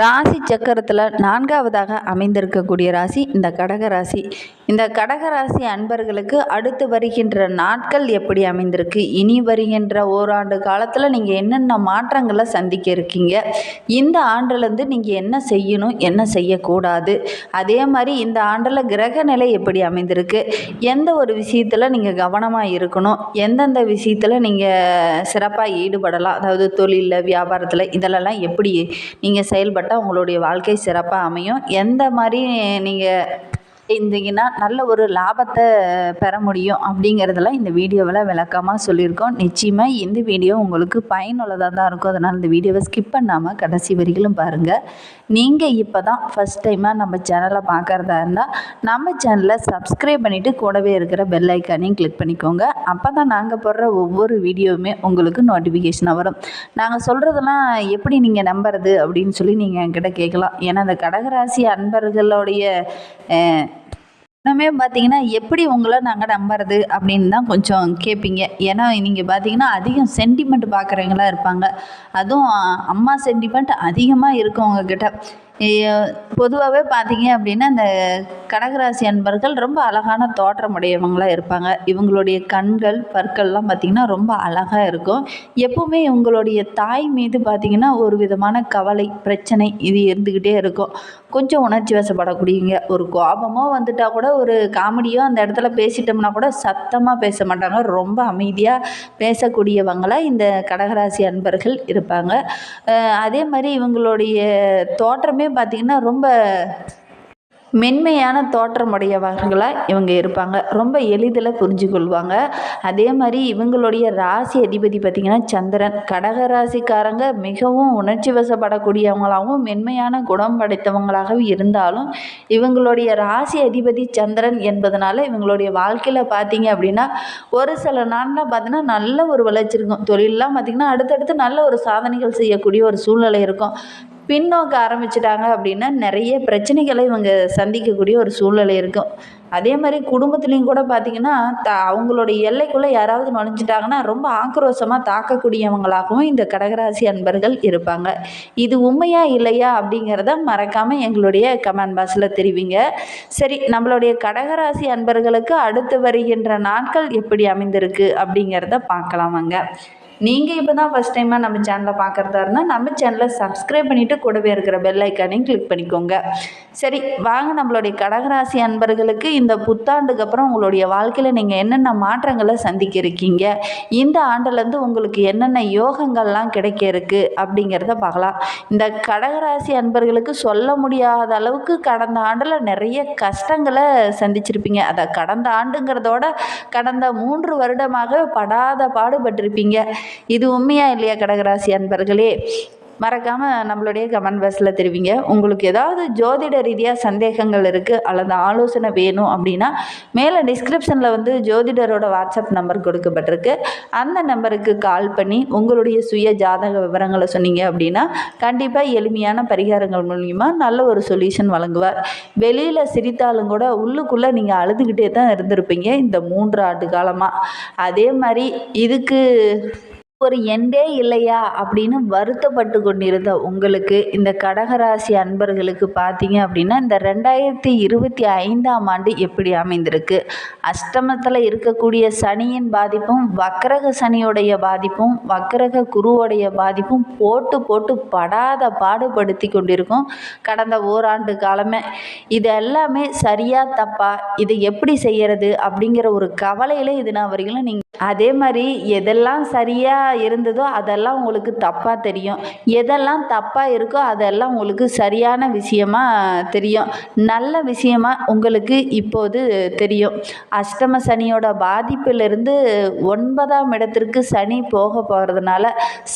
ராசி சக்கரத்தில் நான்காவதாக அமைந்திருக்கக்கூடிய ராசி இந்த கடக ராசி. இந்த கடக ராசி அன்பர்களுக்கு அடுத்து வருகின்ற நாட்கள் எப்படி அமைந்திருக்கு? இனி வருகின்ற ஓராண்டு காலத்தில் நீங்கள் என்னென்ன மாற்றங்களை சந்திக்க இருக்கீங்க? இந்த ஆண்டுலேருந்து நீங்கள் என்ன செய்யணும் என்ன செய்யக்கூடாது? அதே மாதிரி இந்த ஆண்டில் கிரக நிலை எப்படி அமைந்திருக்கு? எந்த ஒரு விஷயத்தில் நீங்கள் கவனமாக இருக்கணும்? எந்தெந்த விஷயத்தில் நீங்கள் சிறப்பாக ஈடுபடலாம்? அதாவது தொழிலில் வியாபாரத்தில் இதிலெல்லாம் எப்படி நீங்கள் செயல்பட்டால் உங்களுடைய வாழ்க்கை சிறப்பாக அமையும். எந்த மாதிரி நீங்கள் இருந்தீங்கன்னா நல்ல ஒரு லாபத்தை பெற முடியும் அப்படிங்கிறதெல்லாம் இந்த வீடியோவில் விளக்கமாக சொல்லியிருக்கோம். நிச்சயமாக இந்த வீடியோ உங்களுக்கு பயனுள்ளதாக தான் இருக்கும். அதனால் இந்த வீடியோவை ஸ்கிப் பண்ணாமல் கடைசி வரிகளும் பாருங்கள் நீங்கள் இப்போ தான் ஃபஸ்ட் டைமாக நம்ம சேனலை பார்க்குறதா இருந்தால் நம்ம சேனலை சப்ஸ்கிரைப் பண்ணிவிட்டு கூடவே இருக்கிற பெல் ஐக்கானையும் கிளிக் பண்ணிக்கோங்க. அப்போ தான் நாங்கள் போடுற ஒவ்வொரு வீடியோவுமே உங்களுக்கு நோட்டிஃபிகேஷனாக வரும். நாங்கள் சொல்கிறதெல்லாம் எப்படி நீங்கள் நம்புறது அப்படின்னு சொல்லி நீங்கள் என்கிட்ட கேட்கலாம். ஏன்னா அந்த கடகராசி அன்பர்களுடைய இன்னுமே பார்த்தீங்கன்னா எப்படி உங்களை நாங்கள் நம்புறது அப்படின்னு தான் கொஞ்சம் கேட்பீங்க ஏன்னா நீங்கள் பார்த்தீங்கன்னா அதிகம் சென்டிமெண்ட் பார்க்குறவங்களா இருப்பாங்க. அதுவும் அம்மா சென்டிமெண்ட் அதிகமாக இருக்கும் உங்ககிட்ட பொதுவாகவே பார்த்தீங்க அப்படின்னா இந்த கடகராசி அன்பர்கள் ரொம்ப அழகான தோற்றமுடையவங்களாக இருப்பாங்க. இவங்களுடைய கண்கள் பற்கள்லாம் பார்த்திங்கன்னா ரொம்ப அழகாக இருக்கும். எப்போவுமே இவங்களுடைய தாய் மீது பார்த்திங்கன்னா ஒரு விதமான கவலை பிரச்சனை இது இருந்துக்கிட்டே இருக்கும். கொஞ்சம் உணர்ச்சி வசப்படக்கூடியவங்க. ஒரு கோபமோ வந்துட்டால் கூட ஒரு காமெடியோ அந்த இடத்துல பேசிட்டோம்னா கூட சத்தமாக பேச மாட்டாங்க. ரொம்ப அமைதியாக பேசக்கூடியவங்களாக இந்த கடகராசி அன்பர்கள் இருப்பாங்க. அதே மாதிரி இவங்களுடைய தோற்றமே பார்த்திங்கன்னா ரொம்ப மென்மையான தோற்றமுடையவர்களாக இவங்க இருப்பாங்க. ரொம்ப எளிதில் புரிஞ்சு கொள்வாங்க அதே மாதிரி இவங்களுடைய ராசி அதிபதி பார்த்திங்கன்னா சந்திரன். கடக ராசிக்காரங்க மிகவும் உணர்ச்சி வசப்படக்கூடியவங்களாகவும் மென்மையான குணம் படைத்தவங்களாகவும் இருந்தாலும் இவங்களுடைய ராசி அதிபதி சந்திரன் என்பதனால இவங்களுடைய வாழ்க்கையில் பார்த்தீங்க அப்படின்னா ஒரு சில நாளில் பார்த்தீங்கன்னா நல்ல ஒரு வளர்ச்சி இருக்கும். தொழிலெலாம் பார்த்திங்கன்னா அடுத்தடுத்து நல்ல ஒரு சாதனைகள் செய்யக்கூடிய ஒரு சூழ்நிலை இருக்கும். பின்னோக்க ஆரம்பிச்சிட்டாங்க அப்படின்னா நிறைய பிரச்சனைகளை இவங்க சந்திக்கக்கூடிய ஒரு சூழ்நிலை இருக்கும். அதே மாதிரி குடும்பத்துலேயும் கூட பார்த்திங்கன்னா த அவங்களோட எல்லைக்குள்ளே யாராவது நுழைஞ்சிட்டாங்கன்னா ரொம்ப ஆக்ரோஷமாக தாக்கக்கூடியவங்களாகவும் இந்த கடகராசி அன்பர்கள் இருப்பாங்க. இது உண்மையா இல்லையா அப்படிங்கிறத மறக்காமல் எங்களுடைய கமெண்ட் பாக்ஸில் தெரிவிங்க. சரி நம்மளுடைய கடகராசி அன்பர்களுக்கு அடுத்து வருகின்ற நாட்கள் எப்படி அமைந்திருக்கு அப்படிங்கிறத பார்க்கலாமாங்க. நீங்கள் இப்போ தான் ஃபஸ்ட் டைமாக நம்ம சேனலை பார்க்குறதா இருந்தால் நம்ம சேனலை சப்ஸ்கிரைப் பண்ணிவிட்டு கூடவே இருக்கிற பெல் ஐக்கானையும் கிளிக் பண்ணிக்கோங்க. சரி வாங்க நம்மளுடைய கடகராசி அன்பர்களுக்கு இந்த புத்தாண்டுக்கு அப்புறம் உங்களுடைய வாழ்க்கையில் நீங்கள் என்னென்ன மாற்றங்களை சந்திக்க இருக்கீங்க? இந்த ஆண்டுலேருந்து உங்களுக்கு என்னென்ன யோகங்கள்லாம் கிடைக்க இருக்கு அப்படிங்கிறத பார்க்கலாம். இந்த கடகராசி அன்பர்களுக்கு சொல்ல முடியாத அளவுக்கு கடந்த ஆண்டில் நிறைய கஷ்டங்களை சந்திச்சிருப்பீங்க. அதை கடந்த ஆண்டுங்கிறதோட கடந்த மூன்று வருடமாக படாத பாடுபட்டிருப்பீங்க. இது உண்மையா இல்லையா கடகராசி அன்பர்களே? மறக்காமல் நம்மளுடைய கமெண்ட் பாக்ஸில் தெரிவிங்க. உங்களுக்கு ஏதாவது ஜோதிட ரீதியாக சந்தேகங்கள் இருக்குது அல்லது ஆலோசனை வேணும் அப்படின்னா மேலே டிஸ்கிரிப்ஷனில் வந்து ஜோதிடரோட வாட்ஸ்அப் நம்பர் கொடுக்கப்பட்டிருக்கு. அந்த நம்பருக்கு கால் பண்ணி உங்களுடைய சுய ஜாதக விவரங்களை சொன்னீங்க அப்படின்னா கண்டிப்பாக எளிமையான பரிகாரங்கள் மூலிமா நல்ல ஒரு சொல்யூஷன் வழங்குவார். வெளியில் சிரித்தாலும் கூட உள்ளுக்குள்ளே நீங்கள் அழுதுகிட்டே தான் இருந்திருப்பீங்க இந்த மூன்று ஆண்டு காலமாக அதே மாதிரி இதுக்கு ஒரு எண்டே இல்லையா அப்படின்னு வருத்தப்பட்டு கொண்டிருந்த உங்களுக்கு இந்த கடகராசி அன்பர்களுக்கு பார்த்தீங்க அப்படின்னா இந்த ரெண்டாயிரத்தி இருபத்தி ஐந்தாம் ஆண்டு எப்படி அமைந்திருக்கு? அஷ்டமத்தில் இருக்கக்கூடிய சனியின் பாதிப்பும் வக்கரக சனியுடைய பாதிப்பும் வக்கரக குருவுடைய பாதிப்பும் போட்டு போட்டு படாத பாடுபடுத்தி கொண்டிருக்கும் கடந்த ஓராண்டு காலமே. இது எல்லாமே சரியா தப்பா? இதை எப்படி செய்யறது? அப்படிங்கிற ஒரு கவலையில் இது நான் வரைக்கும் நீங்கள் அதே மாதிரி எதெல்லாம் சரியாக இருந்ததோ அதெல்லாம் உங்களுக்கு தப்பாக தெரியும். எதெல்லாம் தப்பாக இருக்கோ அதெல்லாம் உங்களுக்கு சரியான விஷயமா தெரியும். நல்ல விஷயமா உங்களுக்கு இப்போது தெரியும். அஷ்டம சனியோட பாதிப்பிலிருந்து ஒன்பதாம் இடத்திற்கு சனி போக போகிறதுனால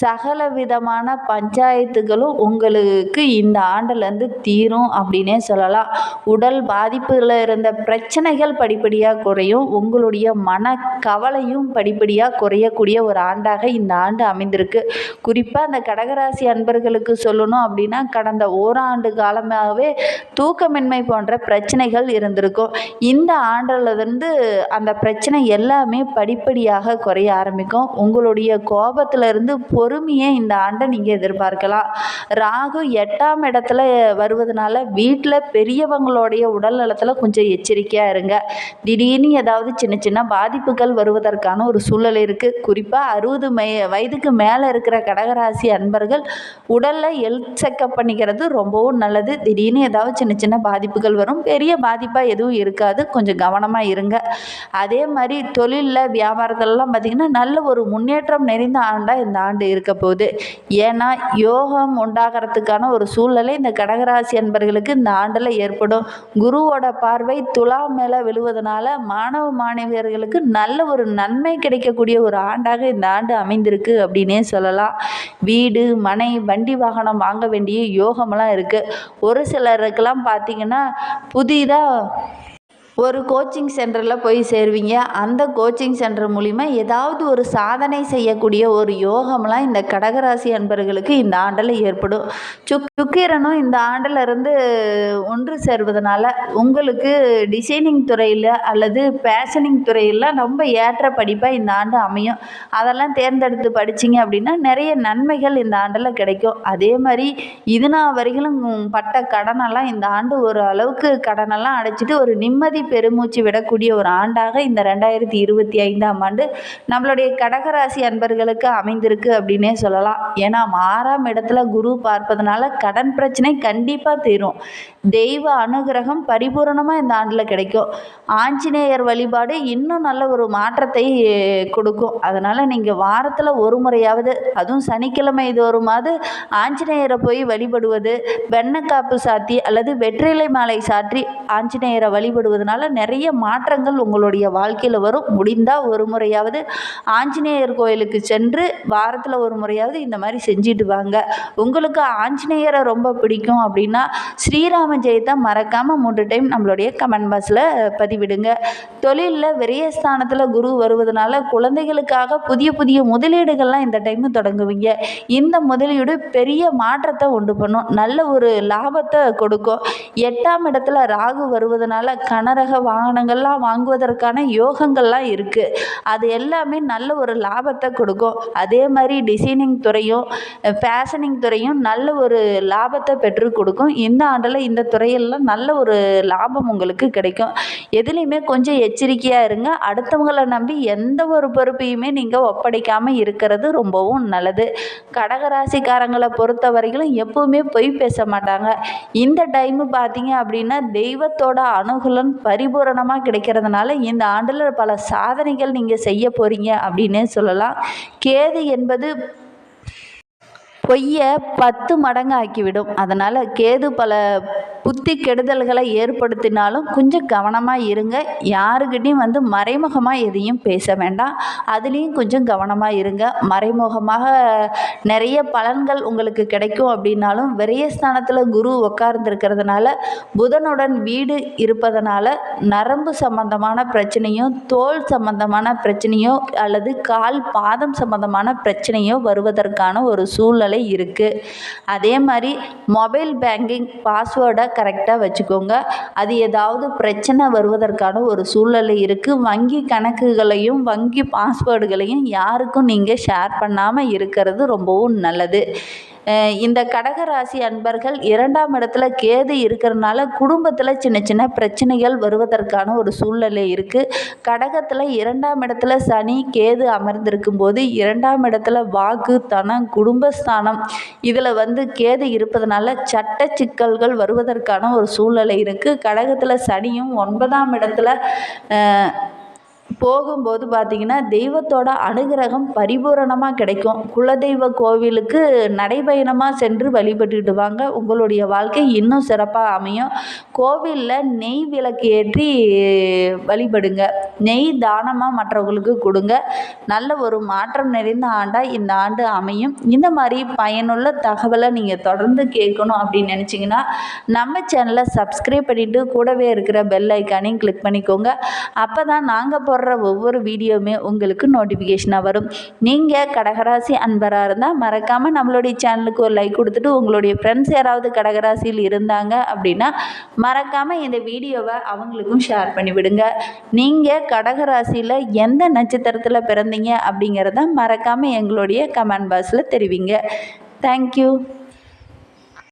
சகல விதமான பஞ்சாயத்துகளும் உங்களுக்கு இந்த ஆண்டுலேருந்து தீரும் அப்படின்னே சொல்லலாம். உடல் பாதிப்பில் இருந்த பிரச்சனைகள் படிப்படியாக குறையும். உங்களுடைய மன கவலையும் படிப்படியாக குறையக்கூடிய ஒரு ஆண்டாக இந்த ஆண்டு அமைந்திருக்கு. குறிப்பாக அந்த கடகராசி அன்பர்களுக்கு சொல்லணும் அப்படின்னா கடந்த ஓராண்டு காலமாகவே தூக்கமின்மை போன்ற பிரச்சனைகள் இருந்திருக்கும். இந்த ஆண்டிலிருந்து அந்த பிரச்சனை எல்லாமே படிப்படியாக குறைய ஆரம்பிக்கும். உங்களுடைய கோபத்திலிருந்து பொறுமையை இந்த ஆண்டை நீங்கள் எதிர்பார்க்கலாம். ராகு எட்டாம் இடத்துல வருவதனால வீட்டில் பெரியவங்களுடைய உடல் நலத்தில் கொஞ்சம் எச்சரிக்கையாக இருங்க. திடீர்னு ஏதாவது சின்ன சின்ன பாதிப்புகள் வருவதற்கான ஒரு சூழல் இருக்குது குறிப்பாக அறுபது மை வயதுக்கு மேலே இருக்கிற கடகராசி அன்பர்கள் உடலில் ஹெல்த் செக்கப் பண்ணிக்கிறது ரொம்பவும் நல்லது. திடீர்னு ஏதாவது சின்ன சின்ன பாதிப்புகள் வரும். பெரிய பாதிப்பாக எதுவும் இருக்காது. கொஞ்சம் கவனமாக இருங்க. அதே மாதிரி தொழிலில் வியாபாரத்திலலாம் பார்த்திங்கன்னா நல்ல ஒரு முன்னேற்றம் நிறைந்த ஆண்டாக இந்த ஆண்டு இருக்க போகுது. ஏன்னா யோகம் உண்டாகிறதுக்கான ஒரு சூழ்நிலை இந்த கடகராசி அன்பர்களுக்கு இந்த ஆண்டில் ஏற்படும். குருவோட பார்வை துலா மேலே விழுவதனால மாணவ மாணவியர்களுக்கு நல்ல ஒரு நன்மை கிடைக்கக்கூடிய ஒரு ஆண்டாக இந்த ஆண்டு அமைந்திருக்கு அப்படின்னே சொல்லலாம். வீடு மனை வண்டி வாகனம் வாங்க வேண்டிய யோகமெல்லாம் இருக்குது ஒரு சிலருக்கெல்லாம் பார்த்திங்கன்னா புதிதாக ஒரு கோச்சிங் சென்டரில் போய் சேருவீங்க. அந்த கோச்சிங் சென்டர் மூலிமா ஏதாவது ஒரு சாதனை செய்யக்கூடிய ஒரு யோகம்லாம் இந்த கடகராசி அன்பர்களுக்கு இந்த ஆண்டில் ஏற்படும். சுக் சுக்கிரனும் இந்த ஆண்டில் இருந்து ஒன்று சேர்வதனால உங்களுக்கு டிசைனிங் துறையில் அல்லது பேஷனிங் துறையில் ரொம்ப ஏற்ற படிப்பாக இந்த ஆண்டு அமையும். அதெல்லாம் தேர்ந்தெடுத்து படிச்சிங்க அப்படின்னா நிறைய நன்மைகள் இந்த ஆண்டில் கிடைக்கும். அதே மாதிரி இது நாள் வரைகளும் பட்ட கடனெல்லாம் இந்த ஆண்டு ஒரு அளவுக்கு கடனெல்லாம் அடைச்சிட்டு ஒரு நிம்மதி பெருமூச்சு விடக்கூடிய ஒரு ஆண்டாக இந்த ரெண்டாயிரத்தி இருபத்தி ஐந்தாம் ஆண்டு நம்மளுடைய கடகராசி அன்பர்களுக்கு அமைந்திருக்கு அப்படின்னே சொல்லலாம். ஏன்னா ஆறாம் இடத்துல குரு பார்ப்பதனால கடன் பிரச்சனை கண்டிப்பாக தீரும். தெய்வ அனுகிரகம் பரிபூரணமாக இந்த ஆண்டில் கிடைக்கும். ஆஞ்சநேயர் வழிபாடு இன்னும் நல்ல ஒரு மாற்றத்தை கொடுக்கும். அதனால் நீங்கள் வாரத்தில் ஒரு முறையாவது அதுவும் சனிக்கிழமை தோறுமாவது ஆஞ்சநேயரை போய் வழிபடுவது வெண்ணக்காப்பு சாத்தி அல்லது வெற்றிலை மாலை சாற்றி ஆஞ்சநேயரை வழிபடுவதனால் நிறைய மாற்றங்கள் உங்களுடைய வாழ்க்கையில் வரும். முடிந்தால் ஒரு முறையாவது ஆஞ்சநேயர் கோயிலுக்கு சென்று வாரத்தில் ஒரு முறையாவது இந்த மாதிரி செஞ்சுட்டு வாங்க. உங்களுக்கு ஆஞ்சநேயரை ரொம்ப பிடிக்கும் அப்படின்னா ஸ்ரீராம ஜெயத்தை மறக்காமல் மூன்று டைம் நம்மளுடைய கமெண்ட் பாக்ஸில் பதிவிடுங்க. தொழிலில் விரயஸ்தானத்தில் குரு வருவதனால குழந்தைகளுக்காக புதிய புதிய முதலீடுகள்லாம் இந்த டைமு தொடங்குவீங்க. இந்த முதலீடு பெரிய மாற்றத்தை உண்டு பண்ணும். நல்ல ஒரு லாபத்தை கொடுக்கும். எட்டாம் இடத்துல ராகு வருவதனால வாடகை வாகனங்கள்லாம் வாங்குவதற்கான யோகங்கள்லாம் இருக்குது அது எல்லாமே நல்ல ஒரு லாபத்தை கொடுக்கும். அதே மாதிரி டிசைனிங் துறையும் ஃபேஷனிங் துறையும் நல்ல ஒரு லாபத்தை பெற்று கொடுக்கும். இந்த ஆண்டில் இந்த துறையெல்லாம் நல்ல ஒரு லாபம் உங்களுக்கு கிடைக்கும். எதுலேயுமே கொஞ்சம் எச்சரிக்கையாக இருங்க. அடுத்தவங்களை நம்பி எந்த ஒரு பொறுப்பையுமே நீங்கள் ஒப்படைக்காமல் இருக்கிறது ரொம்பவும் நல்லது. கடகராசிக்காரங்களை பொறுத்த வரைக்கும் எப்பவுமே பொய் பேச மாட்டாங்க. இந்த டைமு பார்த்தீங்க அப்படின்னா தெய்வத்தோட அனுகூலம் பரிபூரணமாக கிடைக்கிறதுனால இந்த ஆண்டில் பல சாதனைகள் நீங்கள் செய்ய போகிறீங்க அப்படின்னே சொல்லலாம். கேது என்பது பொய்யை பத்து மடங்கு ஆக்கிவிடும் அதனால் கேது பல புத்தி கெடுதல்களை ஏற்படுத்தினாலும் கொஞ்சம் கவனமாக இருங்க. யாருக்கிட்டையும் வந்து மறைமுகமாக எதையும் பேச வேண்டாம். அதுலேயும் கொஞ்சம் கவனமாக இருங்க. மறைமுகமாக நிறைய பலன்கள் உங்களுக்கு கிடைக்கும் அப்படின்னாலும் விரயஸ்தானத்தில் குரு உட்கார்ந்துருக்கிறதுனால புதனுடன் வீடு இருப்பதனால நரம்பு சம்பந்தமான பிரச்சனையும் தோல் சம்பந்தமான பிரச்சனையோ அல்லது கால் பாதம் சம்பந்தமான பிரச்சனையோ வருவதற்கான ஒரு சூழ்நிலை இருக்குது அதே மாதிரி மொபைல் பேங்கிங் பாஸ்வேர்டை கரெக்டாக வச்சுக்கோங்க. அது ஏதாவது பிரச்சனை வருவதற்கான ஒரு சூழ்நிலை இருக்குது வங்கி கணக்குகளையும் வங்கி பாஸ்வேர்டுகளையும் யாருக்கும் நீங்கள் ஷேர் பண்ணாமல் இருக்கிறது ரொம்பவும் நல்லது. இந்த கடகராசி அன்பர்கள் இரண்டாம் இடத்துல கேது இருக்கிறனால குடும்பத்தில் சின்ன சின்ன பிரச்சனைகள் வருவதற்கான ஒரு சூழ்நிலை இருக்குது கடகத்தில் இரண்டாம் இடத்துல சனி கேது அமர்ந்திருக்கும் போது இரண்டாம் இடத்துல வாக்கு தனம் குடும்பஸ்தானம் இதில் வந்து கேது இருப்பதனால சட்ட சிக்கல்கள் வருவதற்கான ஒரு சூழ்நிலை இருக்குது கடகத்தில் சனியும் ஒன்பதாம் இடத்துல போகும்போது பார்த்திங்கன்னா தெய்வத்தோட அனுகிரகம் பரிபூரணமாக கிடைக்கும். குலதெய்வ கோவிலுக்கு நடைபயணமாக சென்று வழிபட்டுட்டு வாங்க. உங்களுடைய வாழ்க்கை இன்னும் சிறப்பாக அமையும். கோவிலில் நெய் விளக்கு ஏற்றி வழிபடுங்க. நெய் தானமாக மற்றவங்களுக்கு கொடுங்க. நல்ல ஒரு மாற்றம் நிறைந்த ஆண்டாக இந்த ஆண்டு அமையும். இந்த மாதிரி பயனுள்ள தகவலை நீங்கள் தொடர்ந்து கேட்கணும் அப்படின்னு நினச்சிங்கன்னா நம்ம சேனலை சப்ஸ்கிரைப் பண்ணிவிட்டு கூடவே இருக்கிற பெல் ஐக்கானையும் கிளிக் பண்ணிக்கோங்க. அப்போ தான் நாங்கள் போகிற போடுற ஒவ்வொரு வீடியோவுமே உங்களுக்கு நோட்டிஃபிகேஷனாக வரும். நீங்கள் கடகராசி அன்பராக இருந்தால் மறக்காமல் நம்மளுடைய சேனலுக்கு ஒரு லைக் கொடுத்துட்டு உங்களுடைய ஃப்ரெண்ட்ஸ் யாராவது கடகராசியில் இருந்தாங்க அப்படின்னா மறக்காமல் இந்த வீடியோவை அவங்களுக்கும் ஷேர் பண்ணிவிடுங்க நீங்கள் கடகராசியில் எந்த நட்சத்திரத்தில் பிறந்தீங்க அப்படிங்கிறத மறக்காமல் எங்களுடைய கமெண்ட் பாக்ஸில் தெரிவிங்க. தேங்க்யூ